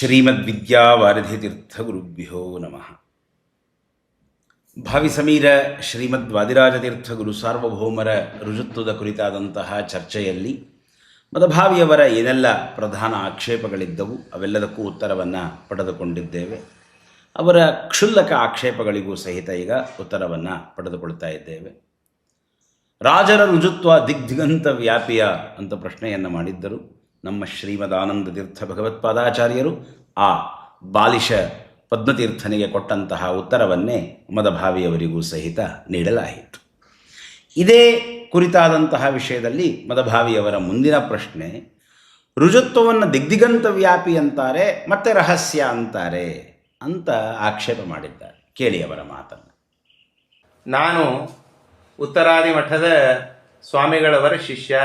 ಶ್ರೀಮದ್ವಿದ್ಯಾವಾರಿಧಿತೀರ್ಥಗುರುಭ್ಯೋ ನಮಃ. ಭಾವಿ ಸಮೀರ ಶ್ರೀಮದ್ ವಾದಿರಾಜತೀರ್ಥಗುರು ಸಾರ್ವಭೌಮರ ರುಜುತ್ವದ ಕುರಿತಾದಂತಹ ಚರ್ಚೆಯಲ್ಲಿ ಮದಭಾವಿಯವರ ಏನೆಲ್ಲ ಪ್ರಧಾನ ಆಕ್ಷೇಪಗಳಿದ್ದವು ಅವೆಲ್ಲದಕ್ಕೂ ಉತ್ತರವನ್ನು ಪಡೆದುಕೊಂಡಿದ್ದೇವೆ. ಅವರ ಕ್ಷುಲ್ಲಕ ಆಕ್ಷೇಪಗಳಿಗೂ ಸಹಿತ ಈಗ ಉತ್ತರವನ್ನು ಪಡೆದುಕೊಳ್ತಾ ಇದ್ದೇವೆ. ರಾಜರ ರುಜುತ್ವ ದಿಗ್ಧಿಗಂತ ವ್ಯಾಪಿಯ ಅಂತ ಪ್ರಶ್ನೆಯನ್ನು ಮಾಡಿದ್ದರು. ನಮ್ಮ ಶ್ರೀಮದಾನಂದ ತೀರ್ಥ ಭಗವತ್ಪಾದಾಚಾರ್ಯರು ಆ ಬಾಲಿಶ ಪದ್ಮತೀರ್ಥನಿಗೆ ಕೊಟ್ಟಂತಹ ಉತ್ತರವನ್ನೇ ಮದಭಾವಿಯವರಿಗೂ ಸಹಿತ ನೀಡಲಾಯಿತು. ಇದೇ ಕುರಿತಾದಂತಹ ವಿಷಯದಲ್ಲಿ ಮದಭಾವಿಯವರ ಮುಂದಿನ ಪ್ರಶ್ನೆ, ರುಜುತ್ವವನ್ನು ದಿಗ್ದಿಗಂತ ವ್ಯಾಪಿ ಅಂತಾರೆ ಮತ್ತೆ ರಹಸ್ಯ ಅಂತಾರೆ ಅಂತ ಆಕ್ಷೇಪ ಮಾಡಿದ್ದಾರೆ. ಕೇಳಿ ಅವರ ಮಾತನ್ನು. ನಾನು ಉತ್ತರಾದಿ ಮಠದ ಸ್ವಾಮಿಗಳವರ ಶಿಷ್ಯ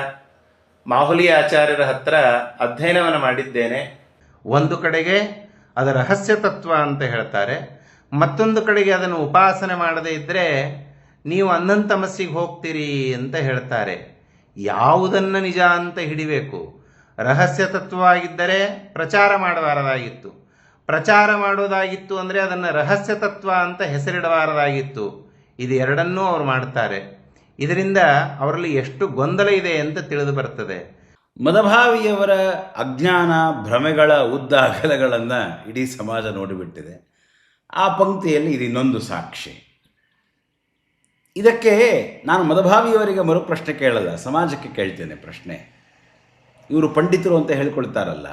ಮಾಹುಲಿ ಆಚಾರ್ಯರ ಹತ್ರ ಅಧ್ಯಯನವನ್ನು ಮಾಡಿದ್ದೇನೆ. ಒಂದು ಕಡೆಗೆ ಅದು ರಹಸ್ಯ ತತ್ವ ಅಂತ ಹೇಳ್ತಾರೆ, ಮತ್ತೊಂದು ಕಡೆಗೆ ಅದನ್ನು ಉಪಾಸನೆ ಮಾಡದೇ ಇದ್ದರೆ ನೀವು ಅನ್ನನ್ ತಮಸ್ಸಿಗೆ ಹೋಗ್ತೀರಿ ಅಂತ ಹೇಳ್ತಾರೆ. ಯಾವುದನ್ನು ನಿಜ ಅಂತ ಹಿಡಿಬೇಕು? ರಹಸ್ಯ ತತ್ವವಾಗಿದ್ದರೆ ಪ್ರಚಾರ ಮಾಡಬಾರದಾಗಿತ್ತು. ಪ್ರಚಾರ ಮಾಡೋದಾಗಿತ್ತು ಅಂದರೆ ಅದನ್ನು ರಹಸ್ಯ ತತ್ವ ಅಂತ ಹೆಸರಿಡಬಾರದಾಗಿತ್ತು. ಇದು ಎರಡನ್ನೂ ಅವರು ಮಾಡ್ತಾರೆ. ಇದರಿಂದ ಅವರಲ್ಲಿ ಎಷ್ಟು ಗೊಂದಲ ಇದೆ ಅಂತ ತಿಳಿದು ಬರ್ತದೆ. ಮದಭಾವಿಯವರ ಅಜ್ಞಾನ, ಭ್ರಮೆಗಳ, ಉದ್ದ ಅಗಲಗಳನ್ನು ಇಡೀ ಸಮಾಜ ನೋಡಿಬಿಟ್ಟಿದೆ. ಆ ಪಂಕ್ತಿಯಲ್ಲಿ ಇದು ಇನ್ನೊಂದು ಸಾಕ್ಷಿ. ಇದಕ್ಕೆ ನಾನು ಮದಭಾವಿಯವರಿಗೆ ಮರುಪ್ರಶ್ನೆ ಕೇಳಲ್ಲ, ಸಮಾಜಕ್ಕೆ ಕೇಳ್ತೇನೆ ಪ್ರಶ್ನೆ. ಇವರು ಪಂಡಿತರು ಅಂತ ಹೇಳ್ಕೊಳ್ತಾರಲ್ಲ,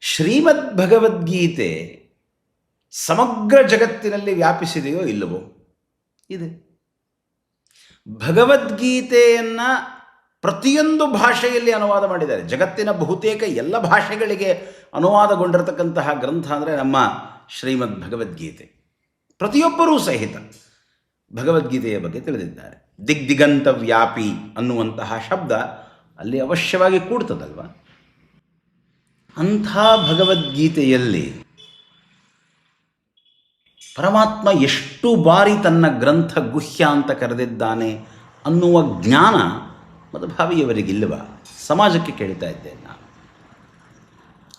ಶ್ರೀಮದ್ ಭಗವದ್ಗೀತೆ ಸಮಗ್ರ ಜಗತ್ತಿನಲ್ಲಿ ವ್ಯಾಪಿಸಿದೆಯೋ ಇಲ್ಲವೋ? ಇದೆ. ಭಗವದ್ಗೀತೆಯನ್ನು ಪ್ರತಿಯೊಂದು ಭಾಷೆಯಲ್ಲಿ ಅನುವಾದ ಮಾಡಿದ್ದಾರೆ. ಜಗತ್ತಿನ ಬಹುತೇಕ ಎಲ್ಲ ಭಾಷೆಗಳಿಗೆ ಅನುವಾದಗೊಂಡಿರತಕ್ಕಂತಹ ಗ್ರಂಥ ಅಂದರೆ ನಮ್ಮ ಶ್ರೀಮದ್ ಭಗವದ್ಗೀತೆ. ಪ್ರತಿಯೊಬ್ಬರೂ ಸಹಿತ ಭಗವದ್ಗೀತೆಯ ಬಗ್ಗೆ ತಿಳಿದಿದ್ದಾರೆ. ದಿಗ್ದಿಗಂತ ವ್ಯಾಪಿ ಅನ್ನುವಂತಹ ಶಬ್ದ ಅಲ್ಲಿ ಅವಶ್ಯವಾಗಿ ಕೂಡ್ತದಲ್ವ? ಅಂಥ ಭಗವದ್ಗೀತೆಯಲ್ಲಿ ಪರಮಾತ್ಮ ಎಷ್ಟು ಬಾರಿ ತನ್ನ ಗ್ರಂಥ ಗುಹ್ಯ ಅಂತ ಕರೆದಿದ್ದಾನೆ ಅನ್ನುವ ಜ್ಞಾನ ಮದಭಾವಿಯವರಿಗಿಲ್ಲವ ಸಮಾಜಕ್ಕೆ ಕೇಳ್ತಾ ಇದ್ದೇನೆ ನಾನು.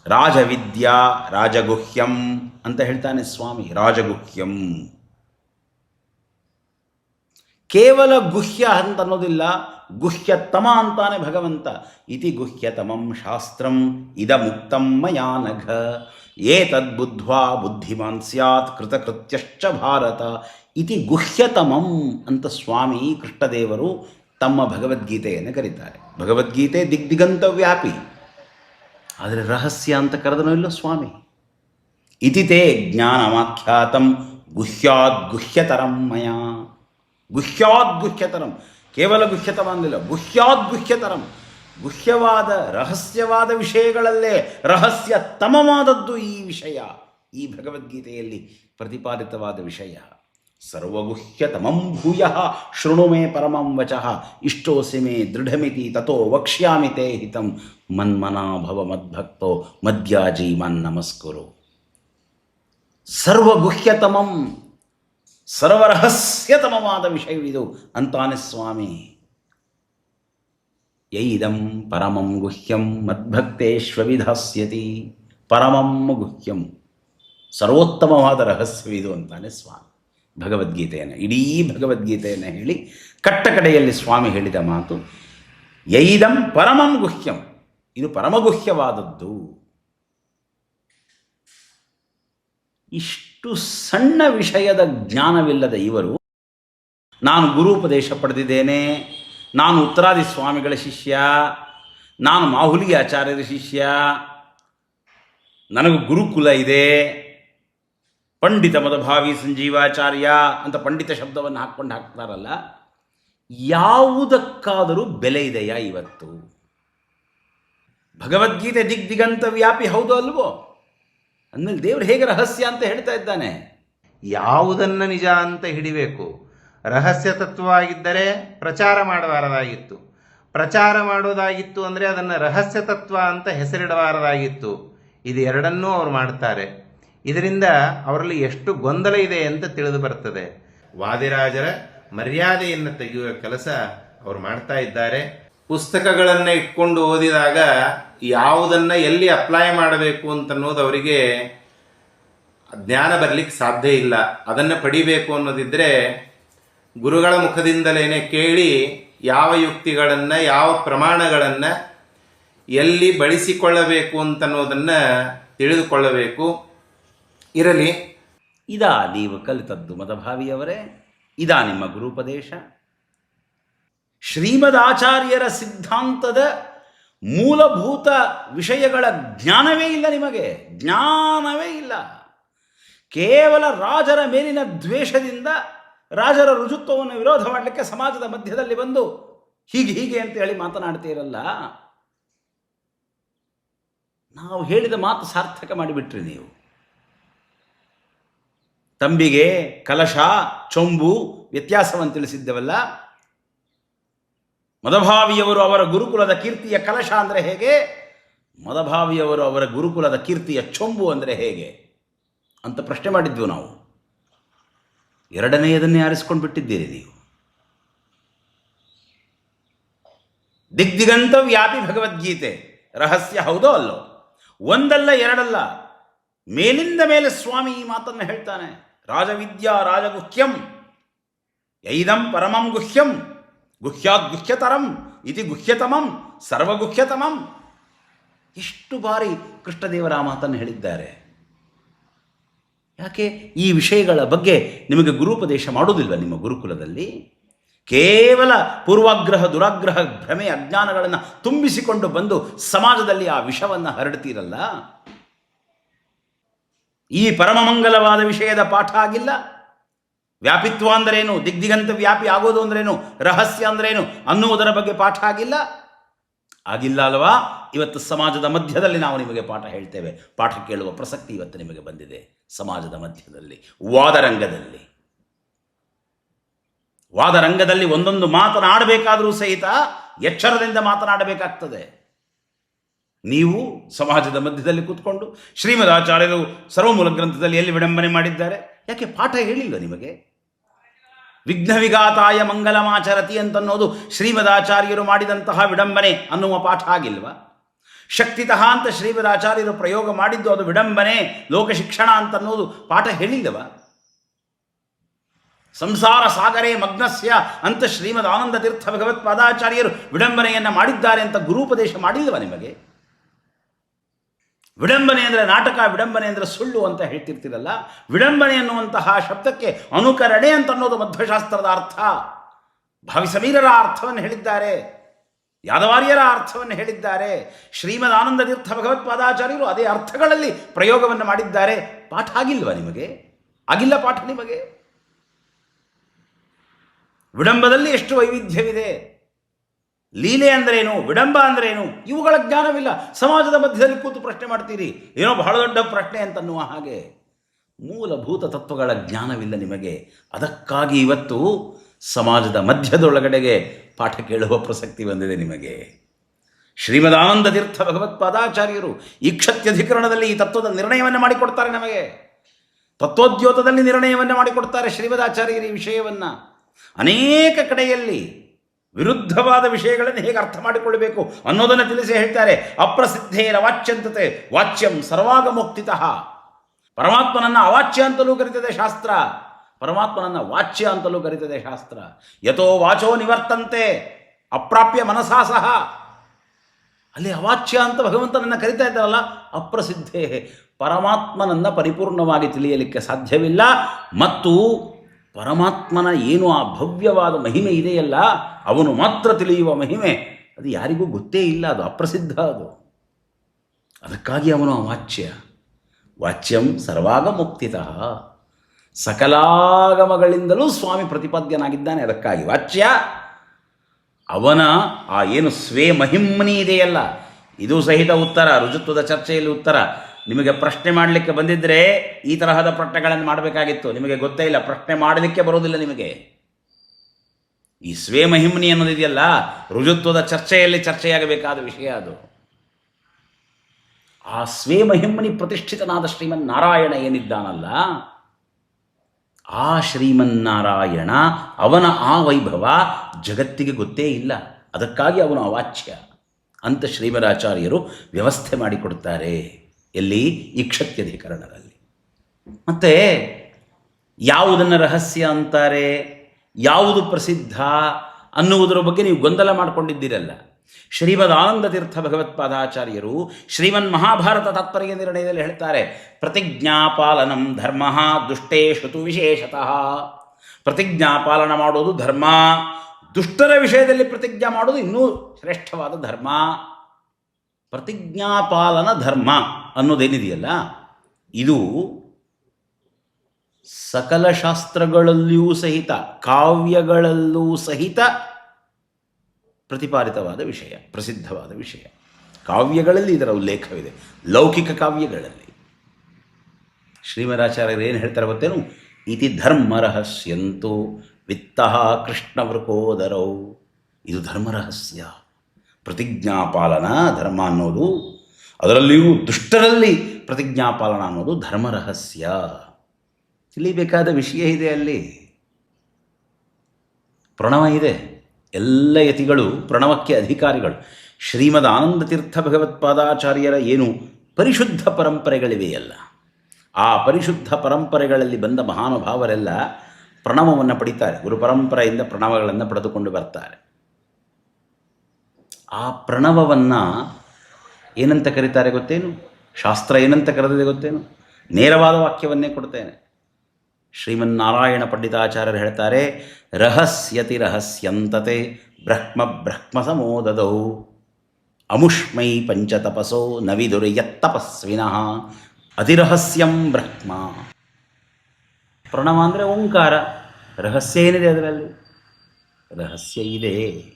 ರಾಜವಿದ್ಯಾ ರಾಜಗುಹ್ಯಂ ಅಂತ ಹೇಳ್ತಾನೆ ಸ್ವಾಮಿ, ರಾಜಗುಹ್ಯಂ. ಕೇವಲ ಗುಹ್ಯ ಅಂತ ಅನ್ನೋದಿಲ್ಲ ಗುಹ್ಯತಮ ಅಂತಾನೆ ಭಗವಂತ. ಇತಿ ಗುಹ್ಯತಮಂ ಶಾಸ್ತ್ರಂ ಇದ ಮುಕ್ತಂ ಮಯಾ ನಘ ಏತದ್ಬುದ್ಧ್ವಾ ಬುದ್ಧಿಮಾನ್ ಸ್ಯಾತ್ ಕೃತಕೃತ್ಯಶ್ಚ ಭಾರತ. ಇತಿ ಗುಹ್ಯತಮಂ ಅಂತ ಸ್ವಾಮಿ ಕೃಷ್ಣದೇವರು ತಮ್ಮ ಭಗವದ್ಗೀತೆಯನ್ನು ಕರೀತಾರೆ. ಭಗವದ್ಗೀತೆ ದಿಗ್ದಿಗಂತ ವ್ಯಾಪಿ ಆದರೆ ರಹಸ್ಯ ಅಂತ ಕರೆದನೋ ಇಲ್ಲ ಸ್ವಾಮಿ? ಇತಿ ತೇ ಜ್ಞಾನಮಾಖ್ಯಾತಂ ಗುಹ್ಯಾದ್ ಗುಹ್ಯತರಂ ಮಯ. ಗುಹ್ಯಾದ್ ಗುಹ್ಯತರಂ. ಕೇವಲ ಗುಹ್ಯತಮ ಅಂದಿಲ್ಲ ಗುಹ್ಯಾದ್ ಗುಹ್ಯತರಂ. ಗುಹ್ಯವಾದ, ರಹಸ್ಯವಾದ ವಿಷಯಗಳಲ್ಲೇ ರಹಸ್ಯ ತಮವಾದದ್ದು ಈ ವಿಷಯ. ಈ ಭಗವದ್ಗೀತೆಯಲ್ಲಿ ಪ್ರತಿಪಾದಿತವಾದ ವಿಷಯ. ಸರ್ವಗುಹ್ಯತಮಂ ಭೂಯ, ಶೃಣು ಮೇ ಪರಮಂ ವಚಃ, ಇಷ್ಟೋಸಿ ಮೇ ದೃಢಮಿತಿ ತಥೋ ವಕ್ಷ್ಯಾಮಿ ತೇ ಹಿತಂ ಮನ್ಮನಾಭವ ಮದ್ಭಕ್ತೋ ಮದ್ಯಾಜಿ ಮನ್ ನಮಸ್ಕುರು ಸರ್ವಗುಹ್ಯತಮಂ ಸರ್ವರಹಸ್ಯತಮವಾದ ವಿಷಯವಿದು ಅಂತಾನೆ ಸ್ವಾಮಿ. ಯೈದಂ ಪರಮಂ ಗುಹ್ಯಂ ಮದ್ಭಕ್ತೇಶ್ವವಿಧಾಸ್ಯತಿ. ಪರಮಂ ಗುಹ್ಯಂ. ಸರ್ವೋತ್ತಮವಾದ ರಹಸ್ಯವಿದು ಅಂತಾನೆ ಸ್ವಾಮಿ. ಭಗವದ್ಗೀತೆಯನ್ನು, ಇಡೀ ಭಗವದ್ಗೀತೆಯನ್ನು ಹೇಳಿ ಕಟ್ಟ ಕಡೆಯಲ್ಲಿ ಸ್ವಾಮಿ ಹೇಳಿದ ಮಾತು, ಯೈದಂ ಪರಮಂ ಗುಹ್ಯಂ. ಇದು ಪರಮಗುಹ್ಯವಾದದ್ದು. ಇಷ್ಟು ಸಣ್ಣ ವಿಷಯದ ಜ್ಞಾನವಿಲ್ಲದ ಇವರು. ನಾನು ಗುರುಪದೇಶ ಪಡೆದಿದ್ದೇನೆ. ನಾನು ಉತ್ತರಾದಿ ಸ್ವಾಮಿಗಳ ಶಿಷ್ಯ. ನಾನು ಮಾಹುಲಿ ಆಚಾರ್ಯರ ಶಿಷ್ಯ. ನನಗೆ ಗುರುಕುಲ ಇದೆ. ಪಂಡಿತ ಮದಭಾವಿ ಸಂಜೀವಾಚಾರ್ಯ ಅಂತ ಪಂಡಿತ ಶಬ್ದವನ್ನು ಹಾಕ್ಕೊಂಡು ಹಾಕ್ತಾರಲ್ಲ. ಯಾವುದಕ್ಕಾದರೂ ಬೆಲೆ ಇದೆಯಾ ಇವತ್ತು? ಭಗವದ್ಗೀತೆ ದಿಗ್ದಿಗಂತ ವ್ಯಾಪಿ ಹೌದು ಅಲ್ವೋ? ಅಂದಮೇಲೆ ದೇವರು ಹೇಗೆ ರಹಸ್ಯ ಅಂತ ಹೇಳ್ತಾ ಇದ್ದಾನೆ? ಯಾವುದನ್ನು ನಿಜ ಅಂತ ಹಿಡಿಬೇಕು? ರಹಸ್ಯ ತತ್ವವಾಗಿದ್ದರೆ ಪ್ರಚಾರ ಮಾಡಬಾರದಾಗಿತ್ತು. ಪ್ರಚಾರ ಮಾಡೋದಾಗಿತ್ತು ಅಂದರೆ ಅದನ್ನು ರಹಸ್ಯ ತತ್ವ ಅಂತ ಹೆಸರಿಡಬಾರದಾಗಿತ್ತು. ಇದು ಎರಡನ್ನೂ ಅವರು ಮಾಡ್ತಾರೆ. ಇದರಿಂದ ಅವರಲ್ಲಿ ಎಷ್ಟು ಗೊಂದಲ ಇದೆ ಅಂತ ತಿಳಿದು ಬರ್ತದೆ. ವಾದಿರಾಜರ ಮರ್ಯಾದೆಯನ್ನು ತೆಗೆಯುವ ಕೆಲಸ ಅವರು ಮಾಡ್ತಾ ಇದ್ದಾರೆ. ಪುಸ್ತಕಗಳನ್ನು ಇಟ್ಕೊಂಡು ಓದಿದಾಗ ಯಾವುದನ್ನು ಎಲ್ಲಿ ಅಪ್ಲೈ ಮಾಡಬೇಕು ಅಂತನ್ನೋದು ಅವರಿಗೆ ಜ್ಞಾನ ಬರಲಿಕ್ಕೆ ಸಾಧ್ಯ ಇಲ್ಲ. ಅದನ್ನು ಪಡಿಬೇಕು ಅನ್ನೋದಿದ್ದರೆ ಗುರುಗಳ ಮುಖದಿಂದಲೇ ಕೇಳಿ ಯಾವ ಯುಕ್ತಿಗಳನ್ನು, ಯಾವ ಪ್ರಮಾಣಗಳನ್ನು ಎಲ್ಲಿ ಬಳಸಿಕೊಳ್ಳಬೇಕು ಅಂತನ್ನೋದನ್ನು ತಿಳಿದುಕೊಳ್ಳಬೇಕು. ಇರಲಿ. ಇದಾ ನೀವು ಕಲಿತದ್ದು ಮದಭಾವಿಯವರೇ, ಇದಾ ನಿಮ್ಮ ಗುರುಪದೇಶ. ಶ್ರೀಮದ್ ಆಚಾರ್ಯರ ಸಿದ್ಧಾಂತದ ಮೂಲಭೂತ ವಿಷಯಗಳ ಜ್ಞಾನವೇ ಇಲ್ಲ ನಿಮಗೆ. ಜ್ಞಾನವೇ ಇಲ್ಲ. ಕೇವಲ ರಾಜರ ಮೇಲಿನ ದ್ವೇಷದಿಂದ ರಾಜರ ರುಜುತ್ವವನ್ನು ವಿರೋಧ ಮಾಡಲಿಕ್ಕೆ ಸಮಾಜದ ಮಧ್ಯದಲ್ಲಿ ಬಂದು ಹೀಗೆ ಹೀಗೆ ಅಂತ ಹೇಳಿ ಮಾತನಾಡ್ತೀರಲ್ಲ. ನಾವು ಹೇಳಿದ ಮಾತು ಸಾರ್ಥಕ ಮಾಡಿಬಿಟ್ರಿ ನೀವು. ತಂಬಿಗೆ, ಕಲಶ, ಚೊಂಬು ವ್ಯತ್ಯಾಸವನ್ನು ತಿಳಿಸಿದ್ದೆವಲ್ಲ? ಮದಭಾವಿಯವರು ಅವರ ಗುರುಕುಲದ ಕೀರ್ತಿಯ ಕಲಶ ಅಂದರೆ ಹೇಗೆ? ಮದಭಾವಿಯವರು ಅವರ ಗುರುಕುಲದ ಕೀರ್ತಿಯ ಚೊಂಬು ಅಂದರೆ ಹೇಗೆ? ಅಂತ ಪ್ರಶ್ನೆ ಮಾಡಿದ್ವು ನಾವು. ಎರಡನೆಯದನ್ನೇ ಆರಿಸ್ಕೊಂಡು ಬಿಟ್ಟಿದ್ದೀರಿ ನೀವು. ದಿಗ್ದಿಗಂತ ವ್ಯಾಪಿ ಭಗವದ್ಗೀತೆ. ರಹಸ್ಯ ಹೌದೋ ಅಲ್ಲೋ? ಒಂದಲ್ಲ ಎರಡಲ್ಲ. ಮೇಲಿಂದ ಮೇಲೆ ಸ್ವಾಮಿ ಈ ಮಾತನ್ನು ಹೇಳ್ತಾನೆ. ರಾಜವಿದ್ಯಾ ರಾಜಗುಹ್ಯಂ. ಐದಂ ಪರಮಂ ಗುಹ್ಯಂ. ಗುಹ್ಯಾತ್ ಗುಹ್ಯತರಂ ಇತಿ ಗುಹ್ಯತಮಂ ಸರ್ವಗುಹ್ಯತಮಂ. ಎಷ್ಟು ಬಾರಿ ಕೃಷ್ಣದೇವರ ಮಾತನ್ನು ಹೇಳಿದ್ದಾರೆ. ಯಾಕೆ? ಈ ವಿಷಯಗಳ ಬಗ್ಗೆ ನಿಮಗೆ ಗುರುಪದೇಶ ಮಾಡುವುದಿಲ್ಲ ನಿಮ್ಮ ಗುರುಕುಲದಲ್ಲಿ? ಕೇವಲ ಪೂರ್ವಾಗ್ರಹ, ದುರಾಗ್ರಹ, ಭ್ರಮೆ, ಅಜ್ಞಾನಗಳನ್ನು ತುಂಬಿಸಿಕೊಂಡು ಬಂದು ಸಮಾಜದಲ್ಲಿ ಆ ವಿಷವನ್ನು ಹರಡ್ತೀರಲ್ಲ? ಈ ಪರಮಮಂಗಲವಾದ ವಿಷಯದ ಪಾಠ ಆಗಿಲ್ಲ. ವ್ಯಾಪಿತ್ವ ಅಂದ್ರೇನು? ದಿಗ್ದಿಗಂತ ವ್ಯಾಪಿ ಆಗೋದು ಅಂದ್ರೇನು? ರಹಸ್ಯ ಅಂದ್ರೇನು? ಅನ್ನುವುದರ ಬಗ್ಗೆ ಪಾಠ ಆಗಿಲ್ಲ? ಆಗಿಲ್ಲ ಅಲ್ವಾ? ಇವತ್ತು ಸಮಾಜದ ಮಧ್ಯದಲ್ಲಿ ನಾವು ನಿಮಗೆ ಪಾಠ ಹೇಳ್ತೇವೆ. ಪಾಠ ಕೇಳುವ ಪ್ರಸಕ್ತಿ ಇವತ್ತು ನಿಮಗೆ ಬಂದಿದೆ. ಸಮಾಜದ ಮಧ್ಯದಲ್ಲಿ, ವಾದರಂಗದಲ್ಲಿ. ವಾದರಂಗದಲ್ಲಿ ಒಂದೊಂದು ಮಾತನಾಡಬೇಕಾದರೂ ಸಹಿತ ಎಚ್ಚರದಿಂದ ಮಾತನಾಡಬೇಕಾಗ್ತದೆ. ನೀವು ಸಮಾಜದ ಮಧ್ಯದಲ್ಲಿ ಕೂತ್ಕೊಂಡು ಶ್ರೀಮದ್ ಆಚಾರ್ಯರು ಸರ್ವಮೂಲ ಗ್ರಂಥದಲ್ಲಿ ಎಲ್ಲಿ ವಿಡಂಬನೆ ಮಾಡಿದ್ದಾರೆ? ಯಾಕೆ ಪಾಠ ಹೇಳಿಲ್ಲ ನಿಮಗೆ? ವಿಘ್ನ ವಿಘಾತಾಯ ಮಂಗಲಮಾಚರತಿ ಅಂತನ್ನೋದು ಶ್ರೀಮದಾಚಾರ್ಯರು ಮಾಡಿದಂತಹ ವಿಡಂಬನೆ ಅನ್ನುವ ಪಾಠ ಆಗಿಲ್ವ? ಶಕ್ತಿತಃ ಅಂತ ಶ್ರೀಮದಾಚಾರ್ಯರು ಪ್ರಯೋಗ ಮಾಡಿದ್ದು ಅದು ವಿಡಂಬನೆ ಲೋಕ ಶಿಕ್ಷಣ ಅಂತನ್ನೋದು ಪಾಠ ಹೇಳಿಲ್ಲವ? ಸಂಸಾರ ಸಾಗರೇ ಮಗ್ನಸ್ಯ ಅಂತ ಶ್ರೀಮದ್ ಆನಂದ ತೀರ್ಥ ಭಗವತ್ಪಾದಾಚಾರ್ಯರು ವಿಡಂಬನೆಯನ್ನು ಮಾಡಿದ್ದಾರೆ ಅಂತ ಗುರುಪದೇಶ ಮಾಡಿಲ್ವ ನಿಮಗೆ? ವಿಡಂಬನೆ ಅಂದರೆ ನಾಟಕ, ವಿಡಂಬನೆ ಅಂದರೆ ಸುಳ್ಳು ಅಂತ ಹೇಳ್ತಿರ್ತೀರಲ್ಲ? ವಿಡಂಬನೆ ಅನ್ನುವಂತಹ ಶಬ್ದಕ್ಕೆ ಅನುಕರಣೆ ಅಂತ ಅನ್ನೋದು ಮಧ್ವಶಾಸ್ತ್ರದ ಅರ್ಥ. ಭಾವಿಸಮೀರರ ಅರ್ಥವನ್ನು ಹೇಳಿದ್ದಾರೆ. ಯಾದವಾರ್ಯರ ಅರ್ಥವನ್ನು ಹೇಳಿದ್ದಾರೆ. ಶ್ರೀಮದ್ ಆನಂದ ತೀರ್ಥ ಭಗವತ್ಪಾದಾಚಾರ್ಯರು ಅದೇ ಅರ್ಥಗಳಲ್ಲಿ ಪ್ರಯೋಗವನ್ನು ಮಾಡಿದ್ದಾರೆ. ಪಾಠ ಆಗಿಲ್ವ ನಿಮಗೆ? ಆಗಿಲ್ಲ ಪಾಠ ನಿಮಗೆ? ವಿಡಂಬದಲ್ಲಿ ಎಷ್ಟು ವೈವಿಧ್ಯವಿದೆ? ಲೀಲೆ ಅಂದ್ರೇನು, ವಿಡಂಬ ಅಂದ್ರೇನು, ಇವುಗಳ ಜ್ಞಾನವಿಲ್ಲ. ಸಮಾಜದ ಮಧ್ಯದಲ್ಲಿ ಕೂತು ಪ್ರಶ್ನೆ ಮಾಡ್ತೀರಿ. ಏನೋ ಬಹಳ ದೊಡ್ಡ ಪ್ರಶ್ನೆ ಅಂತನ್ನುವ ಹಾಗೆ. ಮೂಲಭೂತ ತತ್ವಗಳ ಜ್ಞಾನವಿಲ್ಲ ನಿಮಗೆ. ಅದಕ್ಕಾಗಿ ಇವತ್ತು ಸಮಾಜದ ಮಧ್ಯದೊಳಗಡೆಗೆ ಪಾಠ ಕೇಳುವ ಪ್ರಸಕ್ತಿ ಬಂದಿದೆ ನಿಮಗೆ. ಶ್ರೀಮದಾನಂದ ತೀರ್ಥ ಭಗವತ್ಪಾದಾಚಾರ್ಯರು ಈಕ್ಷತ್ಯಧಿಕರಣದಲ್ಲಿ ಈ ತತ್ವದ ನಿರ್ಣಯವನ್ನು ಮಾಡಿಕೊಡ್ತಾರೆ ನಮಗೆ. ತತ್ವೋದ್ಯೋತದಲ್ಲಿ ನಿರ್ಣಯವನ್ನು ಮಾಡಿಕೊಡ್ತಾರೆ ಶ್ರೀಮದಾಚಾರ್ಯರು ಈ ವಿಷಯವನ್ನು. ಅನೇಕ ಕಡೆಯಲ್ಲಿ ವಿರುದ್ಧವಾದ ವಿಷಯಗಳನ್ನು ಹೇಗೆ ಅರ್ಥ ಮಾಡಿಕೊಳ್ಳಬೇಕು ಅನ್ನೋದನ್ನು ತಿಳಿಸಿ ಹೇಳ್ತಾರೆ. ಅಪ್ರಸಿದ್ಧೇನ ವಾಚ್ಯಂತತೆ, ವಾಚ್ಯಂ ಸರ್ವಾಗಮೋಕ್ತಿತಃ. ಪರಮಾತ್ಮನನ್ನು ಅವಾಚ್ಯ ಅಂತಲೂ ಕರೀತದೆ ಶಾಸ್ತ್ರ. ಪರಮಾತ್ಮನನ್ನು ವಾಚ್ಯ ಅಂತಲೂ ಕರೀತದೆ ಶಾಸ್ತ್ರ. ಯಥೋ ವಾಚೋ ನಿವರ್ತಂತೆ, ಅಪ್ರಾಪ್ಯ ಮನಸಾ ಸಹ. ಅಲ್ಲಿ ಅವಾಚ್ಯ ಅಂತ ಭಗವಂತನನ್ನು ಕರಿತಾ ಇದ್ದಾರಲ್ಲ, ಅಪ್ರಸಿದ್ಧೇ. ಪರಮಾತ್ಮನನ್ನು ಪರಿಪೂರ್ಣವಾಗಿ ತಿಳಿಯಲಿಕ್ಕೆ ಸಾಧ್ಯವಿಲ್ಲ. ಮತ್ತು ಪರಮಾತ್ಮನ ಏನು ಆ ಭವ್ಯವಾದ ಮಹಿಮೆ ಇದೆಯಲ್ಲ, ಅವನು ಮಾತ್ರ ತಿಳಿಯುವ ಮಹಿಮೆ. ಅದು ಯಾರಿಗೂ ಗೊತ್ತೇ ಇಲ್ಲ, ಅದು ಅಪ್ರಸಿದ್ಧ ಅದು. ಅದಕ್ಕಾಗಿ ಅವನು ವಾಚ್ಯ. ವಾಚ್ಯಂ ಸರ್ವಾಗ ಮುಕ್ತಿತಃ ಸಕಲಾಗಮಗಳಿಂದಲೂ ಸ್ವಾಮಿ ಪ್ರತಿಪಾದ್ಯನಾಗಿದ್ದಾನೆ, ಅದಕ್ಕಾಗಿ ವಾಚ್ಯ. ಅವನ ಆ ಏನು ಸ್ವೇ ಮಹಿಮ್ಮನಿ ಇದೆಯಲ್ಲ, ಇದು ಸಹಿತ ಉತ್ತರ, ರುಜುತ್ವದ ಚರ್ಚೆಯಲ್ಲಿ ಉತ್ತರ. ನಿಮಗೆ ಪ್ರಶ್ನೆ ಮಾಡಲಿಕ್ಕೆ ಬಂದಿದ್ದರೆ ಈ ತರಹದ ಪ್ರಶ್ನೆಗಳನ್ನು ಮಾಡಬೇಕಾಗಿತ್ತು. ನಿಮಗೆ ಗೊತ್ತೇ ಇಲ್ಲ, ಪ್ರಶ್ನೆ ಮಾಡಲಿಕ್ಕೆ ಬರೋದಿಲ್ಲ ನಿಮಗೆ. ಈ ಸ್ವೇ ಮಹಿಮ್ನಿ ಅನ್ನೋದಿದೆಯಲ್ಲ ರುಜುತ್ವದ ಚರ್ಚೆಯಲ್ಲಿ ಚರ್ಚೆಯಾಗಬೇಕಾದ ವಿಷಯ ಅದು. ಆ ಸ್ವೇ ಮಹಿಮ್ನಿ ಪ್ರತಿಷ್ಠಿತನಾದ ಶ್ರೀಮನ್ ನಾರಾಯಣ ಏನಿದ್ದಾನಲ್ಲ, ಆ ಶ್ರೀಮನ್ನಾರಾಯಣ ಅವನ ಆ ವೈಭವ ಜಗತ್ತಿಗೆ ಗೊತ್ತೇ ಇಲ್ಲ. ಅದಕ್ಕಾಗಿ ಅವನು ಅವಾಚ್ಯ. ಅಂತ ಶ್ರೀಮರಾಚಾರ್ಯರು ವ್ಯವಸ್ಥೆ ಮಾಡಿಕೊಡ್ತಾರೆ. ಎಲ್ಲಿ? ಇಕ್ಷತ್ಯಧಿಕರಣದಲ್ಲಿ ಮತ್ತೆ ಯಾವುದನ್ನು ರಹಸ್ಯ ಅಂತಾರೆ? ಯಾವುದು ಪ್ರಸಿದ್ಧ ಅನ್ನುವುದರ ಬಗ್ಗೆ ನೀವು ಗೊಂದಲ ಮಾಡಿಕೊಂಡಿದ್ದೀರಲ್ಲ. ಶ್ರೀಮದ್ ಆನಂದ ತೀರ್ಥ ಭಗವತ್ಪಾದಾಚಾರ್ಯರು ಶ್ರೀಮನ್ ಮಹಾಭಾರತ ತಾತ್ಪರ್ಯ ನಿರ್ಣಯದಲ್ಲಿ ಹೇಳ್ತಾರೆ, ಪ್ರತಿಜ್ಞಾಪಾಲನಂ ಧರ್ಮ ದುಷ್ಟೇಶು ತು ವಿಶೇಷತಃ. ಪ್ರತಿಜ್ಞಾಪಾಲನ ಮಾಡೋದು ಧರ್ಮ, ದುಷ್ಟರ ವಿಷಯದಲ್ಲಿ ಪ್ರತಿಜ್ಞಾ ಮಾಡೋದು ಇನ್ನೂ ಶ್ರೇಷ್ಠವಾದ ಧರ್ಮ. ಪ್ರತಿಜ್ಞಾಪಾಲನ ಧರ್ಮ ಅನ್ನೋದೇನಿದೆಯಲ್ಲ, ಇದು ಸಕಲ ಶಾಸ್ತ್ರಗಳಲ್ಲಿಯೂ ಸಹಿತ, ಕಾವ್ಯಗಳಲ್ಲೂ ಸಹಿತ ಪ್ರತಿಪಾದಿತವಾದ ವಿಷಯ, ಪ್ರಸಿದ್ಧವಾದ ವಿಷಯ. ಕಾವ್ಯಗಳಲ್ಲಿ ಇದರ ಉಲ್ಲೇಖವಿದೆ. ಲೌಕಿಕ ಕಾವ್ಯಗಳಲ್ಲಿ. ಶ್ರೀಮರಾಚಾರ್ಯರು ಏನು ಹೇಳ್ತಾರೆ ಗೊತ್ತೇನು? ಇತಿ ಧರ್ಮ ರಹಸ್ಯಂತೂ ವಿತ್ತಃ ಕೃಷ್ಣವೃಕೋದರೌ. ಇದು ಧರ್ಮ ರಹಸ್ಯ ಪ್ರತಿಜ್ಞಾಪಾಲನ ಧರ್ಮ ಅನ್ನೋದು, ಅದರಲ್ಲಿಯೂ ದುಷ್ಟರಲ್ಲಿ ಪ್ರತಿಜ್ಞಾಪಾಲನ ಅನ್ನೋದು ಧರ್ಮ ರಹಸ್ಯ ತಿಳಿಬೇಕಾದ ವಿಷಯ ಇದೆ ಅಲ್ಲಿ. ಪ್ರಣವ ಇದೆ. ಎಲ್ಲ ಯತಿಗಳು ಪ್ರಣವಕ್ಕೆ ಅಧಿಕಾರಿಗಳು. ಶ್ರೀಮದ್ ಆನಂದ ತೀರ್ಥ ಭಗವತ್ಪಾದಾಚಾರ್ಯರ ಏನು ಪರಿಶುದ್ಧ ಪರಂಪರೆಗಳಿವೆಯಲ್ಲ ಆ ಪರಿಶುದ್ಧ ಪರಂಪರೆಗಳಲ್ಲಿ ಬಂದ ಮಹಾನುಭಾವರೆಲ್ಲ ಪ್ರಣವವನ್ನು ಪಡಿತಾರೆ. ಗುರು ಪರಂಪರೆಯಿಂದ ಪ್ರಣವಗಳನ್ನು ಪಡೆದುಕೊಂಡು ಬರ್ತಾರೆ. ಆ ಪ್ರಣವವನ್ನು ಏನಂತ ಕರೀತಾರೆ ಗೊತ್ತೇನು? ಶಾಸ್ತ್ರ ಏನಂತ ಕರೆದಿದೆ ಗೊತ್ತೇನು? ನೇರವಾದ ವಾಕ್ಯವನ್ನೇ ಕೊಡ್ತೇನೆ. ಶ್ರೀಮನ್ನಾರಾಯಣ ಪಂಡಿತಾಚಾರ್ಯರು ಹೇಳ್ತಾರೆ, ರಹಸ್ಯತಿ ರಹಸ್ಯಂತತೆ ಬ್ರಹ್ಮ ಬ್ರಹ್ಮ ಸಮೋದದೌ. ಅಮುಷ್ಮೈ ಪಂಚತಪಸೋ ನವಿದುರು ಯತ್ತಪಸ್ವಿನಃ ಅತಿರಹಸ್ಯಂ ಬ್ರಹ್ಮ. ಪ್ರಣವ ಅಂದರೆ ಓಂಕಾರ. ರಹಸ್ಯ ಏನಿದೆ ಅದರಲ್ಲಿ? ರಹಸ್ಯ ಇದೆ.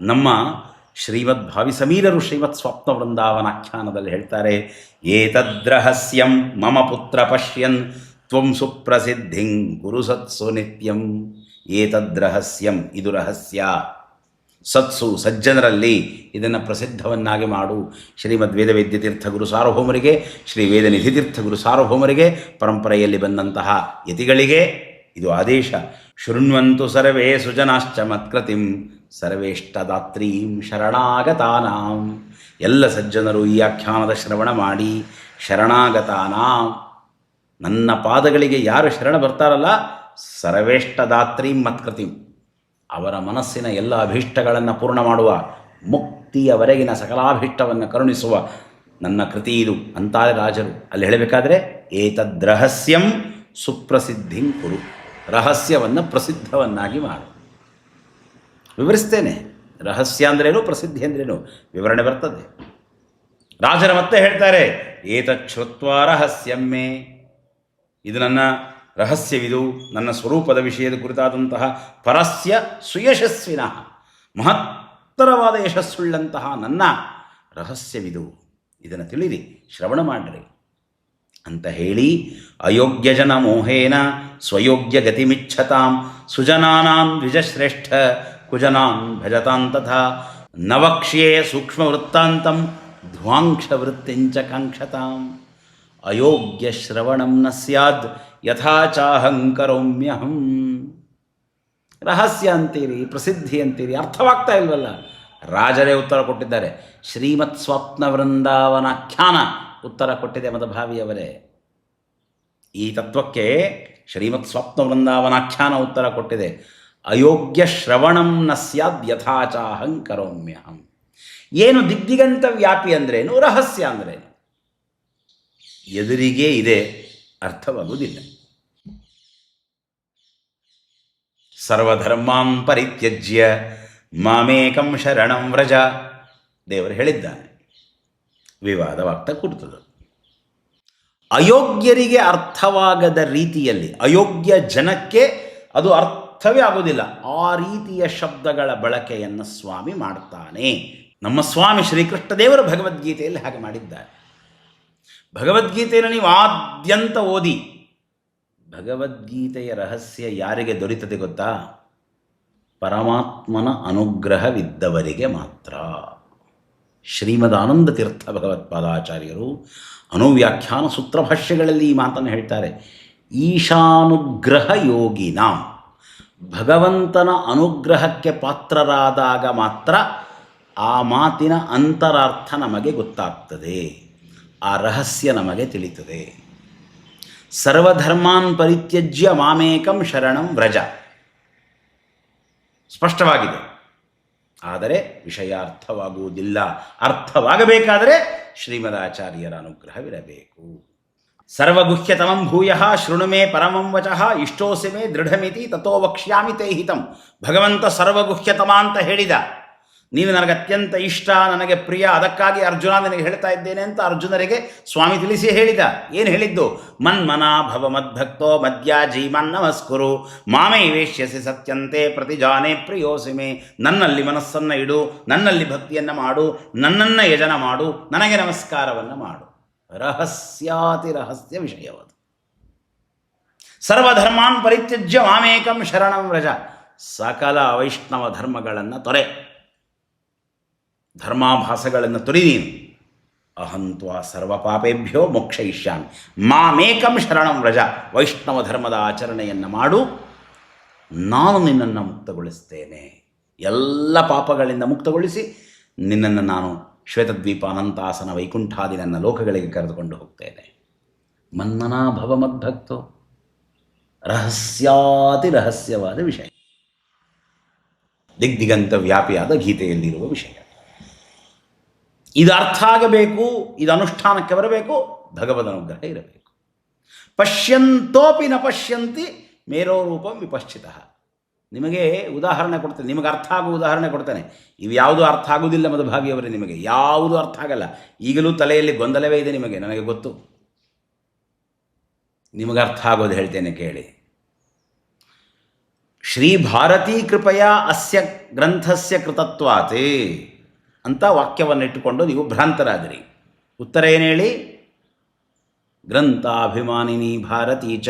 ನಮ್ಮ ಶ್ರೀಮದ್ ಭಾವಿ ಸಮೀರರು ಶ್ರೀಮತ್ ಸ್ವಪ್ನ ವೃಂದಾವನಾಖ್ಯಾನದಲ್ಲಿ ಹೇಳ್ತಾರೆ, ಏತದ್ರಹಸ್ಯಂ ಮಮ ಪುತ್ರ ಪಶ್ಯನ್, ತ್ವಂ ಸುಪ್ರಸಿದ್ಧಿಂ ಗುರು ಸತ್ಸು ನಿತ್ಯಂ, ಏತದ್ರಹಸ್ಯಂ ಇದು ರಹಸ್ಯ. ಸತ್ಸು ಸಜ್ಜನರಲ್ಲಿ ಇದನ್ನು ಪ್ರಸಿದ್ಧವನ್ನಾಗಿ ಮಾಡು. ಶ್ರೀಮದ್ ವೇದವೇದ್ಯ ತೀರ್ಥ ಗುರು ಸಾರ್ವಭೌಮರಿಗೆ, ಶ್ರೀ ವೇದನಿಧಿ ತೀರ್ಥ ಗುರು ಸಾರ್ವಭೌಮರಿಗೆ ಪರಂಪರೆಯಲ್ಲಿ ಬಂದಂತಹ ಯತಿಗಳಿಗೆ ಇದು ಆದೇಶ. ಶೃಣ್ವಂತು ಸರ್ವೇ ಸುಜನಾಶ್ಚ ಮತ್ಕೃತಿಂ. ಸರ್ವೇಷ್ಟದಾತ್ರೀಂ ಶರಣಾಗತಾನಾಂ. ಎಲ್ಲ ಸಜ್ಜನರು ಈ ಆಖ್ಯಾನದ ಶ್ರವಣ ಮಾಡಿ ಶರಣಾಗತಾನಾಂ. ನನ್ನ ಪಾದಗಳಿಗೆ ಯಾರು ಶರಣ ಬರ್ತಾರಲ್ಲ? ಸರ್ವೇಷ್ಟದಾತ್ರೀಂ ಮತ್ಕೃತಿಂ. ಅವರ ಮನಸ್ಸಿನ ಎಲ್ಲ ಅಭೀಷ್ಟಗಳನ್ನು ಪೂರ್ಣ ಮಾಡುವ, ಮುಕ್ತಿಯವರೆಗಿನ ಸಕಲಾಭೀಷ್ಟವನ್ನು ಕರುಣಿಸುವ ನನ್ನ ಕೃತಿ ಇದು, ಅಂತಾರೆ ರಾಜರು. ಅಲ್ಲಿ ಹೇಳಬೇಕಾದ್ರೆ, ಏತದ್ರಹಸ್ಯಂ ಸುಪ್ರಸಿದ್ಧಿಂ ಕುರು. ರಹಸ್ಯವನ್ನು ಪ್ರಸಿದ್ಧವನ್ನಾಗಿ ಮಾಡು. ವಿವರಿಸ್ತೇನೆ. ರಹಸ್ಯ ಅಂದ್ರೇನು ಪ್ರಸಿದ್ಧಿ ಅಂದ್ರೇನು ವಿವರಣೆ ಬರ್ತದೆ. ರಾಜರ ಮತ್ತೆ ಹೇಳ್ತಾರೆ ಏತಚ್ಛ್ರುತ್ವ ರಹಸ್ಯಮ್ಮೆ ಇದು ನನ್ನ ರಹಸ್ಯವಿದು, ನನ್ನ ಸ್ವರೂಪದ ವಿಷಯದ ಕುರಿತಾದಂತಹ ಪರಸ್ಯ ಸುಯಶಸ್ವಿನ, ಮಹತ್ತರವಾದ ಯಶಸ್ಸುಳ್ಳಂತಹ ನನ್ನ ರಹಸ್ಯವಿದು. ಇದನ್ನು ತಿಳಿದಿ ಶ್ರವಣ ಮಾಡಿರಿ. ಅಂತ ಹೇಳಿ ಅಯೋಗ್ಯ ಜನ ಮೋಹೇನ ಸ್ವಯೋಗ್ಯ ಗತಿಮಿಚ್ಛತಾಂ ಸುಜನಾನಾಂ ದ್ವಿಜಶ್ರೇಷ್ಠ ಕುಜನಾನ್ ಭಜತಾಂ ತಥಾ ನವಕ್ಷ್ಯೇ ಸೂಕ್ಷ್ಮವೃತ್ತಾಂತಂ ಧ್ವಾಂಕ್ಷವೃತ್ತಿಂಚ ಧ್ವಾಂಕ್ಷ ವೃತ್ತಿಂಚ ಕಾಂಕ್ಷತಾಂ ಅಯೋಗ್ಯ ಶ್ರವಣಂ ನ ಸ್ಯಾದ್ ಯಥಾ ಚಾಹಂಕರೋಮ್ಯಹಂ ರಹಸ್ಯ ಅಂತೀರಿ, ಪ್ರಸಿದ್ಧಿ ಅಂತೀರಿ, ಅರ್ಥವಾಗ್ತಾ ಇಲ್ವಲ್ಲ? ರಾಜರೇ ಉತ್ತರ ಕೊಟ್ಟಿದ್ದಾರೆ ಶ್ರೀಮತ್ ಸ್ವಪ್ನ ವೃಂದಾವನಾಖ್ಯಾನ ಉತ್ತರ ಕೊಟ್ಟಿದೆ ಮದಭಾವಿಯವರೇ ಈ ತತ್ವಕ್ಕೆ ಶ್ರೀಮತ್ ಸ್ವಪ್ನ ವೃಂದಾವನಾಖ್ಯಾನ ಉತ್ತರ ಕೊಟ್ಟಿದೆ. ಅಯೋಗ್ಯ ಶ್ರವಣಂ ನ ಸ್ಯಾದ್ ಯಥಾಚಾಹಂ ಕರೋಮ್ಯಹಂ. ಏನು ದಿಗ್ದಿಗಂತ ವ್ಯಾಪಿ ಅಂದ್ರೇನು, ರಹಸ್ಯ ಅಂದ್ರೇನು? ಎದುರಿಗೆ ಇದೆ ಅರ್ಥವಾಗುವುದಿಲ್ಲ. ಸರ್ವಧರ್ಮಾಂ ಪರಿತ್ಯಜ್ಯ ಮಾಮೇಕಂ ಶರಣಂ ವ್ರಜ. ದೇವರು ಹೇಳಿದ್ದಾನೆ ವಿವಾದವಾಗ್ತಾ ಕೂಡ್ತದೆ. ಅಯೋಗ್ಯರಿಗೆ ಅರ್ಥವಾಗದ ರೀತಿಯಲ್ಲಿ, ಅಯೋಗ್ಯ ಜನಕ್ಕೆ ಅದು ಅರ್ಥವೇ ಆಗೋದಿಲ್ಲ ಆ ರೀತಿಯ ಶಬ್ದಗಳ ಬಳಕೆಯನ್ನು ಸ್ವಾಮಿ ಮಾಡ್ತಾನೆ ನಮ್ಮ ಸ್ವಾಮಿ ಶ್ರೀಕೃಷ್ಣ ದೇವರು ಭಗವದ್ಗೀತೆಯಲ್ಲಿ ಹಾಗೆ ಮಾಡಿದ್ದಾರೆ. ಭಗವದ್ಗೀತೆಯನ್ನು ನೀವು ಆದ್ಯಂತ ಓದಿ. ಭಗವದ್ಗೀತೆಯ ರಹಸ್ಯ ಯಾರಿಗೆ ದೊರೀತದೆ ಗೊತ್ತಾ? ಪರಮಾತ್ಮನ ಅನುಗ್ರಹವಿದ್ದವರಿಗೆ ಮಾತ್ರ. ಶ್ರೀಮದ್ ಆನಂದ ತೀರ್ಥ ಭಗವತ್ಪಾದಾಚಾರ್ಯರು ಅನುವ್ಯಾಖ್ಯಾನ ಸೂತ್ರಭಾಷ್ಯಗಳಲ್ಲಿ ಈ ಮಾತನ್ನು ಹೇಳ್ತಾರೆ. ಈಶಾನುಗ್ರಹ ಯೋಗಿನಾಂ. ಭಗವಂತನ ಅನುಗ್ರಹಕ್ಕೆ ಪಾತ್ರರಾದಾಗ ಮಾತ್ರ ಆ ಮಾತಿನ ಅಂತರಾರ್ಥ ನಮಗೆ ಗೊತ್ತಾಗ್ತದೆ. ಆ ರಹಸ್ಯ ನಮಗೆ ತಿಳಿತದೆ. ಸರ್ವಧರ್ಮಾನ್ ಪರಿತ್ಯಜ್ಯ ಮಾಮೇಕಂ ಶರಣಂ ವ್ರಜ. ಸ್ಪಷ್ಟವಾಗಿದೆ. ಆದರೆ ವಿಷಯ ಅರ್ಥವಾಗುವುದಿಲ್ಲ ಅರ್ಥವಾಗಬೇಕಾದರೆ ಶ್ರೀಮದಾಚಾರ್ಯರ ಅನುಗ್ರಹವಿರಬೇಕು. ಸರ್ವಗುಹ್ಯತಮಂ ಭೂಯ ಶೃಣು ಮೇ ಪರಮಂ ವಚಃ ಇಷ್ಟೋಸಿ ಮೇ ದೃಢಮಿತಿ ತಥೋ ವಕ್ಷ್ಯಾಮಿ ತೇ ಹಿತಂ. ಭಗವಂತ ಸರ್ವಗುಹ್ಯತಮ ಅಂತ ಹೇಳಿದ. ನೀನು ನನಗೆ ಅತ್ಯಂತ ಇಷ್ಟ, ನನಗೆ ಪ್ರಿಯ, ಅದಕ್ಕಾಗಿ ಅರ್ಜುನ ನಿನಗೆ ಹೇಳ್ತಾ ಇದ್ದೇನೆ ಅಂತ ಅರ್ಜುನರಿಗೆ ಸ್ವಾಮಿ ತಿಳಿಸಿ ಹೇಳಿದ. ಏನು ಹೇಳಿದ್ದು? ಮನ್ಮನ ಭವ ಮದ್ಭಕ್ತೋ ಮದ್ಯ ಜೀಮನ್ ನಮಸ್ಕುರು. ಮಾಮೇ ವೇಷ್ಯಸಿ ಸತ್ಯಂತೆ ಪ್ರತಿಜಾನೆ ಪ್ರಿಯೋಸಿ ಮೇ. ನನ್ನಲ್ಲಿ ಮನಸ್ಸನ್ನು ಇಡು, ನನ್ನಲ್ಲಿ ಭಕ್ತಿಯನ್ನು ಮಾಡು, ನನ್ನನ್ನು ಯಜನ ಮಾಡು, ನನಗೆ ನಮಸ್ಕಾರವನ್ನು ಮಾಡು. ರಹಸ್ಯಾತಿ ರಹಸ್ಯ ವಿಷಯವದು ಸರ್ವಧರ್ಮಾನ್ ಪರಿತ್ಯಜ್ಯ ಮಾಮೇಕಂ ಶರಣಂ ವ್ರಜ. ಸಕಲ ವೈಷ್ಣವ ಧರ್ಮಗಳನ್ನು ತೊರೆ. ಧರ್ಮಾಭಾಸಗಳನ್ನು ತೊರಿ ನೀನು. ಅಹಂತ್ವ ಸರ್ವ ಪಾಪೇಭ್ಯೋ ಮೋಕ್ಷಯಿಷ್ಯಾಮಿ. ಮಾಮೇಕಂ ಶರಣಂ ವ್ರಜ. ವೈಷ್ಣವ ಧರ್ಮದ ಆಚರಣೆಯನ್ನು ಮಾಡು. ನಾನು ನಿನ್ನನ್ನು ಮುಕ್ತಗೊಳಿಸ್ತೇನೆ. ಎಲ್ಲ ಪಾಪಗಳಿಂದ ಮುಕ್ತಗೊಳಿಸಿ ನಿನ್ನನ್ನು ನಾನು ಶ್ವೇತದ್ವೀಪ ಅನಂತಾಸನ ವೈಕುಂಠಾದಿ ನನ್ನ ಲೋಕಗಳಿಗೆ ಕರೆದುಕೊಂಡು ಹೋಗ್ತೇನೆ. ಇದೆ ಭವ ಮದ್ಭಕ್ತೋ ರಹಸ್ಯಾತಿ ರಹಸ್ಯವಾದ ವಿಷಯ. ದಿಗ್ದಿಗಂತ ವ್ಯಾಪಿಯಾದ ಗೀತೆಯಲ್ಲಿರುವ ವಿಷಯ. ಇದು ಅರ್ಥ ಆಗಬೇಕು ಇದು ಅನುಷ್ಠಾನಕ್ಕೆ ಬರಬೇಕು, ಭಗವದ್ ಅನುಗ್ರಹ ಇರಬೇಕು. ಪಶ್ಯಂತೋಪಿ ನ ಪಶ್ಯಂತಿ ಮೇರೋ ರೂಪಂ ವಿಪಶ್ಚಿತ. ನಿಮಗೆ ಉದಾಹರಣೆ ಕೊಡ್ತೇನೆ, ನಿಮಗೆ ಅರ್ಥ ಆಗುವ ಉದಾಹರಣೆ ಕೊಡ್ತೇನೆ. ಇವು ಯಾವುದು ಅರ್ಥ ಆಗುವುದಿಲ್ಲ ಮಧುಭಾಗಿಯವರೇ ನಿಮಗೆ, ಯಾವುದು ಅರ್ಥ ಆಗಲ್ಲ. ಈಗಲೂ ತಲೆಯಲ್ಲಿ ಗೊಂದಲವೇ ಇದೆ ನಿಮಗೆ, ನನಗೆ ಗೊತ್ತು. ನಿಮಗೆ ಅರ್ಥ ಆಗೋದು ಹೇಳ್ತೇನೆ ಕೇಳಿ. ಶ್ರೀ ಭಾರತೀ ಕೃಪೆಯ ಅಸ್ಯ ಗ್ರಂಥಸ್ಯ ಕೃತತ್ವಾತೆ ಅಂತ ವಾಕ್ಯವನ್ನು ಇಟ್ಟುಕೊಂಡು ನೀವು ಭ್ರಾಂತರಾದಿರಿ. ಉತ್ತರ ಏನು ಹೇಳಿ? ಗ್ರಂಥಾಭಿಮಾನಿನಿ ಭಾರತೀ ಚ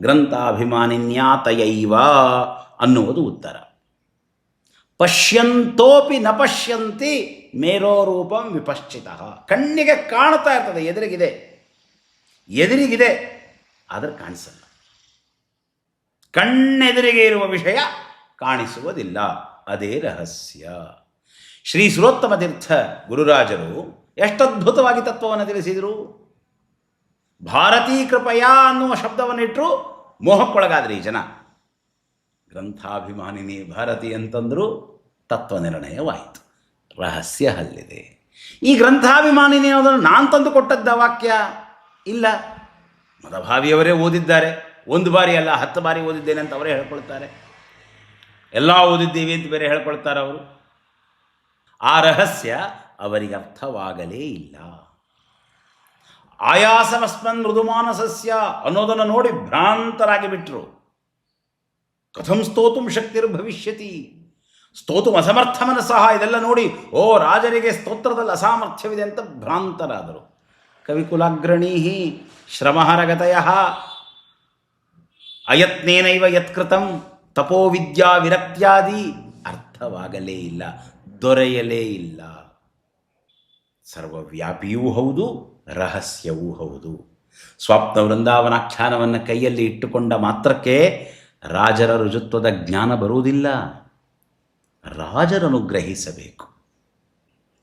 ಗ್ರಂಥಾಭಿಮಾನಿನ್ಯಾತಯೈವ ಅನ್ನುವುದು ಉತ್ತರ. ಪಶ್ಯಂತೋಪಿ ನ ಪಶ್ಯಂತಿ ಮೇರೋ ರೂಪಂ ವಿಪಶ್ಚಿತ. ಕಣ್ಣಿಗೆ ಕಾಣ್ತಾ ಇರ್ತದೆ, ಎದುರಿಗಿದೆ. ಎದುರಿಗಿದೆ, ಆದರೆ ಕಾಣಿಸಲ್ಲ. ಕಣ್ಣೆದುರಿಗೆ ಇರುವ ವಿಷಯ ಕಾಣಿಸುವುದಿಲ್ಲ. ಅದೇ ರಹಸ್ಯ. ಶ್ರೀ ಸುರೋತ್ತಮ ತೀರ್ಥ ಗುರುರಾಜರು ಎಷ್ಟದ್ಭುತವಾಗಿ ತತ್ವವನ್ನು ತಿಳಿಸಿದರು? ಭಾರತೀ ಕೃಪಯ ಅನ್ನುವ ಶಬ್ದವನ್ನಿಟ್ಟರು ಮೋಹಕ್ಕೊಳಗಾದ್ರೆ ಈ ಜನ. ಗ್ರಂಥಾಭಿಮಾನಿನಿ ಭಾರತಿ ಅಂತಂದರೂ ತತ್ವ ನಿರ್ಣಯವಾಯಿತು ರಹಸ್ಯ ಹಲ್ಲಿದೆ. ಈ ಗ್ರಂಥಾಭಿಮಾನಿನಿ ಅನ್ನೋದನ್ನು ನಾನು ತಂದು ಕೊಟ್ಟದ್ದ ವಾಕ್ಯ ಇಲ್ಲ. ಮದಭಾವಿಯವರೇ ಓದಿದ್ದಾರೆ. ಒಂದು ಬಾರಿ ಅಲ್ಲ, ಹತ್ತು ಬಾರಿ ಓದಿದ್ದೇನೆ ಅಂತ ಅವರೇ ಹೇಳ್ಕೊಳ್ತಾರೆ. ಎಲ್ಲ ಓದಿದ್ದೀವಿ ಅಂತ ಬೇರೆ ಹೇಳ್ಕೊಳ್ತಾರೆ ಅವರು. ಆ ರಹಸ್ಯ ಅವರಿಗೆ ಅರ್ಥವಾಗಲೇ ಇಲ್ಲ. ಆಯಾಸಮಸ್ಮನ್ ಮೃದುಮಾನಸಸ್ಯ ಅನ್ನೋದನ್ನು ನೋಡಿ ಭ್ರಾಂತರಾಗಿ ಬಿಟ್ಟರು ಕಥಂ ಸ್ತೋತುಂ ಶಕ್ತಿರ್ ಭವಿಷ್ಯತಿ. ಸ್ತೋತು ಅಸಮರ್ಥ ಮನಸ್ಸಹ ಇದೆಲ್ಲ ನೋಡಿ, ಓ ರಾಜರಿಗೆ ಸ್ತೋತ್ರದಲ್ಲಿ ಅಸಾಮರ್ಥ್ಯವಿದೆ ಅಂತ ಭ್ರಾಂತರಾದರು. ಕವಿಕುಲಾಗ್ರಣೀಹಿ ಶ್ರಮಹರಗತಯ. ಅಯತ್ನೇನೈವ ಯತ್ಕೃತಂ ತಪೋವಿದ್ಯಾ ವಿರಕ್ತ್ಯಾದಿ. ಅರ್ಥವಾಗಲೇ ಇಲ್ಲ, ದೊರೆಯಲೇ ಇಲ್ಲ. ಸರ್ವವ್ಯಾಪಿಯೂ ಹೌದು ರಹಸ್ಯವೂ ಹೌದು ಸ್ವಪ್ನ ವೃಂದಾವನಾಖ್ಯಾನವನ್ನು ಕೈಯಲ್ಲಿ ಇಟ್ಟುಕೊಂಡ ಮಾತ್ರಕ್ಕೆ ರಾಜರ ರುಜುತ್ವದ ಜ್ಞಾನ ಬರುವುದಿಲ್ಲ. ರಾಜರನ್ನು ಗ್ರಹಿಸಬೇಕು.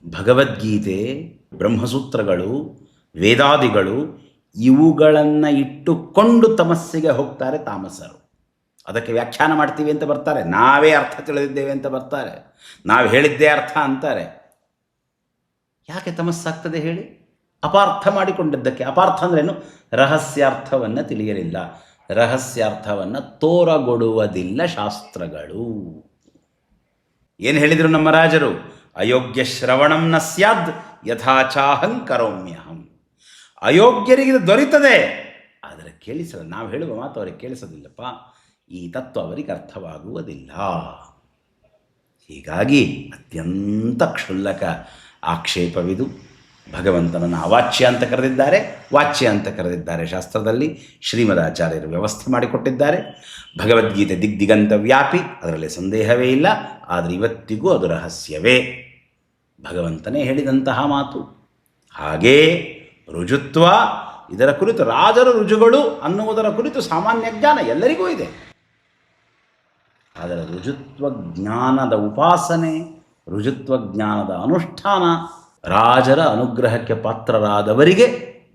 ಭಗವದ್ಗೀತೆ, ಬ್ರಹ್ಮಸೂತ್ರಗಳು, ವೇದಾದಿಗಳು ಇವುಗಳನ್ನು ಇಟ್ಟುಕೊಂಡು ತಮಸ್ಸಿಗೆ ಹೋಗ್ತಾರೆ ತಾಮಸರು. ಅದಕ್ಕೆ ವ್ಯಾಖ್ಯಾನ ಮಾಡ್ತೀವಿ ಅಂತ ಬರ್ತಾರೆ. ನಾವೇ ಅರ್ಥ ತಿಳಿದಿದ್ದೇವೆ ಅಂತ ಬರ್ತಾರೆ. ನಾವು ಹೇಳಿದ್ದೇ ಅರ್ಥ ಅಂತಾರೆ. ಯಾಕೆ ತಮಸ್ಸಾಗ್ತದೆ ಹೇಳಿ? ಅಪಾರ್ಥ ಮಾಡಿಕೊಂಡಿದ್ದಕ್ಕೆ. ಅಪಾರ್ಥ ಅಂದ್ರೇನು ರಹಸ್ಯಾರ್ಥವನ್ನು ತಿಳಿಯಲಿಲ್ಲ. ರಹಸ್ಯಾರ್ಥವನ್ನು ತೋರಗೊಡುವುದಿಲ್ಲ ಶಾಸ್ತ್ರಗಳು. ಏನು ಹೇಳಿದರು ನಮ್ಮ ರಾಜರು? ಅಯೋಗ್ಯ ಶ್ರವಣಂ ನ ಸ್ಯಾದ್ ಯಥಾಚಾಹಂ ಕರೋಮ್ಯಹಂ. ಅಯೋಗ್ಯರಿಗೆ ದೊರೀತದೆ. ಆದರೆ ಕೇಳಿಸಲ್ಲ, ನಾವು ಹೇಳುವ ಮಾತು ಅವರಿಗೆ ಕೇಳಿಸೋದಿಲ್ಲಪ್ಪ. ಈ ತತ್ವ ಅವರಿಗೆ ಅರ್ಥವಾಗುವುದಿಲ್ಲ. ಹೀಗಾಗಿ ಅತ್ಯಂತ ಕ್ಷುಲ್ಲಕ ಆಕ್ಷೇಪವಿದು. ಭಗವಂತನನ್ನು ಅವಾಚ್ಯ ಅಂತ ಕರೆದಿದ್ದಾರೆ, ವಾಚ್ಯ ಅಂತ ಕರೆದಿದ್ದಾರೆ ಶಾಸ್ತ್ರದಲ್ಲಿ. ಶ್ರೀಮದಾಚಾರ್ಯರು ವ್ಯವಸ್ಥೆ ಮಾಡಿಕೊಟ್ಟಿದ್ದಾರೆ. ಭಗವದ್ಗೀತೆ ದಿಗ್ದಿಗಂತ ವ್ಯಾಪಿ ಅದರಲ್ಲಿ ಸಂದೇಹವೇ ಇಲ್ಲ, ಆದರೆ ಇವತ್ತಿಗೂ ಅದು ರಹಸ್ಯವೇ. ಭಗವಂತನೇ ಹೇಳಿದಂತಹ ಮಾತು. ಹಾಗೇ ರುಜುತ್ವ, ಇದರ ಕುರಿತು ರಾಜರು ರುಜುಗಳು ಅನ್ನುವುದರ ಕುರಿತು ಸಾಮಾನ್ಯ ಜ್ಞಾನ ಎಲ್ಲರಿಗೂ ಇದೆ. ಆದರೆ ರುಜುತ್ವ ಜ್ಞಾನದ ಉಪಾಸನೆ, ರುಜುತ್ವ ಜ್ಞಾನದ ಅನುಷ್ಠಾನ ರಾಜರ ಅನುಗ್ರಹಕ್ಕೆ ಪಾತ್ರರಾದವರಿಗೆ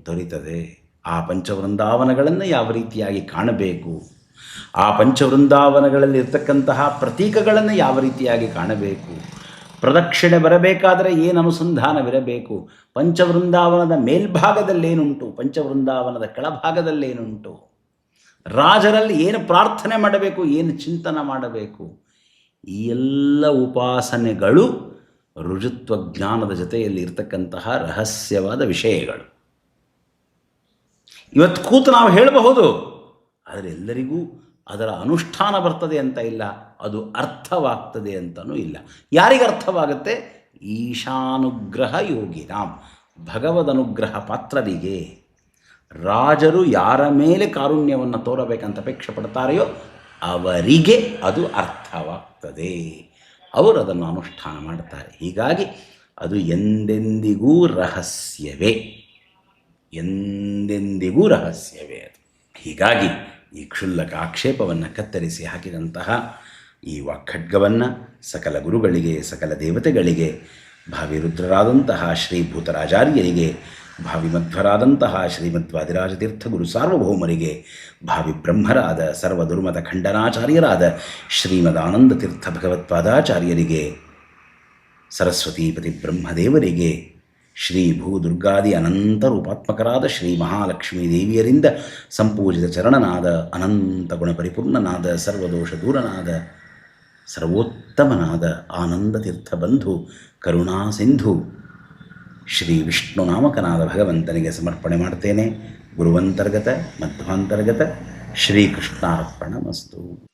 ದೊರೀತದೆ. ಆ ಪಂಚವೃಂದಾವನಗಳನ್ನು ಯಾವ ರೀತಿಯಾಗಿ ಕಾಣಬೇಕು? ಆ ಪಂಚವೃಂದಾವನಗಳಲ್ಲಿ ಇರತಕ್ಕಂತಹ ಪ್ರತೀಕಗಳನ್ನು ಯಾವ ರೀತಿಯಾಗಿ ಕಾಣಬೇಕು? ಪ್ರದಕ್ಷಿಣೆ ಬರಬೇಕಾದರೆ ಏನು ಅನುಸಂಧಾನವಿರಬೇಕು? ಪಂಚವೃಂದಾವನದ ಮೇಲ್ಭಾಗದಲ್ಲೇನುಂಟು? ಪಂಚವೃಂದಾವನದ ಕೆಳಭಾಗದಲ್ಲೇನುಂಟು? ರಾಜರಲ್ಲಿ ಏನು ಪ್ರಾರ್ಥನೆ ಮಾಡಬೇಕು? ಏನು ಚಿಂತನೆ ಮಾಡಬೇಕು? ಈ ಎಲ್ಲ ಉಪಾಸನೆಗಳು ರುಜುತ್ವ ಜ್ಞಾನದ ಜೊತೆಯಲ್ಲಿ ಇರತಕ್ಕಂತಹ ರಹಸ್ಯವಾದ ವಿಷಯಗಳು. ಇವತ್ತು ಕೂತು ನಾವು ಹೇಳಬಹುದು, ಆದರೆ ಎಲ್ಲರಿಗೂ ಅದರ ಅನುಷ್ಠಾನ ಬರ್ತದೆ ಅಂತ ಇಲ್ಲ, ಅದು ಅರ್ಥವಾಗ್ತದೆ ಅಂತಲೂ ಇಲ್ಲ. ಯಾರಿಗೆ ಅರ್ಥವಾಗುತ್ತೆ? ಈಶಾನುಗ್ರಹ ಯೋಗಿನಾಂ ಭಗವದನುಗ್ರಹ ಪಾತ್ರರಿಗೆ. ರಾಜರು ಯಾರ ಮೇಲೆ ಕಾರುಣ್ಯವನ್ನು ತೋರಬೇಕಂತ ಅಪೇಕ್ಷೆ ಪಡ್ತಾರೆಯೋ ಅವರಿಗೆ ಅದು ಅರ್ಥವಾಗ್ತದೆ. ಅವರು ಅದನ್ನು ಅನುಷ್ಠಾನ ಮಾಡ್ತಾರೆ. ಹೀಗಾಗಿ ಅದು ಎಂದೆಂದಿಗೂ ರಹಸ್ಯವೇ. ಎಂದೆಂದಿಗೂ ರಹಸ್ಯವೇ ಅದು. ಹೀಗಾಗಿ ಈ ಕ್ಷುಲ್ಲಕ ಆಕ್ಷೇಪವನ್ನು ಕತ್ತರಿಸಿ ಹಾಕಿದಂತಹ ಈ ವಾಖಡ್ಗವನ್ನು ಸಕಲ ಗುರುಗಳಿಗೆ, ಸಕಲ ದೇವತೆಗಳಿಗೆ ಭಾವಿರುದ್ರರಾದಂತಹ ಶ್ರೀ ಶ್ರೀಭೂತರಾಚಾರ್ಯರಿಗೆ ಭಾವಿ ಮಧ್ವರಾದಂತಹ ಶ್ರೀಮದ್ವಾದಿರಾಜತೀರ್ಥ ಗುರು ಸಾರ್ವಭೌಮರಿಗೆ ಭಾವಿ ಬ್ರಹ್ಮರಾದ ಸರ್ವ ದುರ್ಮತ ಖಂಡನಾಚಾರ್ಯರಾದ ಶ್ರೀಮದ್ ಆನಂದ ತೀರ್ಥ ಭಗವತ್ಪಾದಾಚಾರ್ಯರಿಗೆ ಸರಸ್ವತೀಪತಿ ಬ್ರಹ್ಮದೇವರಿಗೆ, ಶ್ರೀ ಭೂ ದುರ್ಗಾದಿ ಅನಂತ ರೂಪಾತ್ಮಕರಾದ ಶ್ರೀ ಮಹಾಲಕ್ಷ್ಮೀ ದೇವಿಯರಿಂದ ಸಂಪೂಜಿತ ಚರಣನಾದ, ಅನಂತ ಗುಣ ಪರಿಪೂರ್ಣನಾದ ಸರ್ವದೋಷ ದೂರನಾದ, ಸರ್ವೋತ್ತಮನಾದ ಆನಂದ ತೀರ್ಥ ಬಂಧು ಕರುಣಾ ಸಿಂಧು ಶ್ರೀ ವಿಷ್ಣು ನಾಮಕನಾದ ಭಗವಂತನಿಗೆ ಸಮರ್ಪಣೆ ಮಾಡ್ತೇನೆ. ಗುರುವಂತರ್ಗತ ಮಧ್ವಾಂತರ್ಗತ ಶ್ರೀಕೃಷ್ಣಾರ್ಪಣ ಮಸ್ತು